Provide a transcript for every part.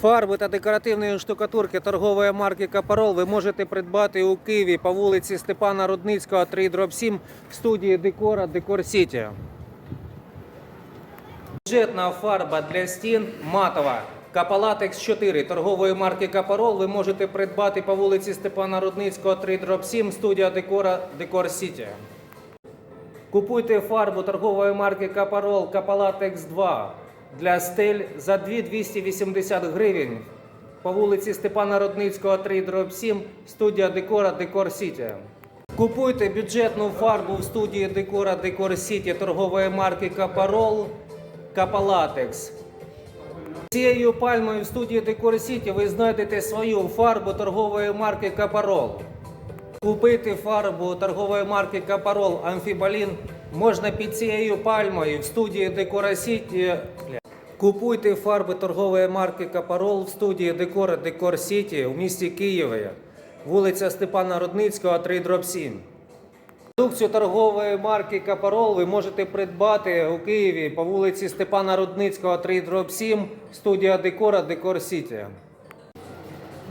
Фарби та декоративної штукатурки торгової марки Капарол ви можете придбати у Києві по вулиці Степана Рудницького, 3 дроб 7 в студії Декора Декор Сіті. Бюджетна фарба для стін матова. Капалатекс 4 торгової марки Капарол ви можете придбати по вулиці Степана Рудницького, 3 дроб 7 студія Декора Декор Сіті. Купуйте фарбу торгової марки Капарол Капалатекс 2 для стель за 2280 гривень по вулиці Степана Родницького 3 дроб 7 студія Декора Декор Сіті. Купуйте бюджетну фарбу в студії Декора Декор Сіті торгової марки Капарол Капалатекс. Цією пальмою в студії Декор Сіті ви знайдете свою фарбу торгової марки Капарол. Купити фарбу торгової марки Капарол Амфібалін можна під цією пальмою в студії Декора Сіті. Купуйте фарби торгової марки Капарол в студії Декора Декор Сіті у місті Києві, вулиця Степана Рудницького, 3 дроб 7. Продукцію торгової марки Капарол ви можете придбати у Києві по вулиці Степана Рудницького, 3 дроб 7, студія Декора Декор Сіті.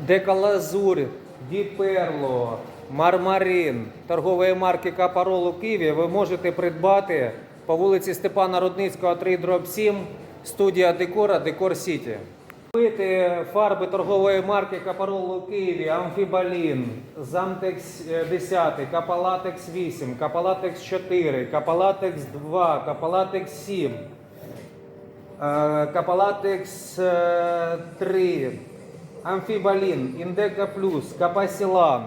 Декалазурь, Діперло, Мармарин торгової марки Капарол у Києві ви можете придбати по вулиці Степана Рудницького 3 дроб 7, студія Декора Декор Сіті. Купити фарби торгової марки Капарол у Києві, Амфібалін, Замтекс е, 10, Капалатекс 8, Капалатекс 4, Капалатекс 2, Капалатекс 7, е, Капалатекс е, 3, Амфібалін, Індека Плюс, Капасілан.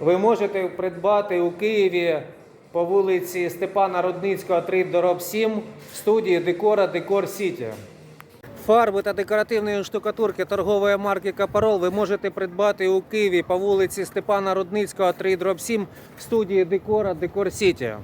Ви можете придбати у Києві по вулиці Степана Рудницького, 3 дороб 7 в студії Декора Декор Сіті. Фарби та декоративної штукатурки торгової марки Капарол ви можете придбати у Києві по вулиці Степана Рудницького, 3 дроб 7 в студії Декора Декор Сіті.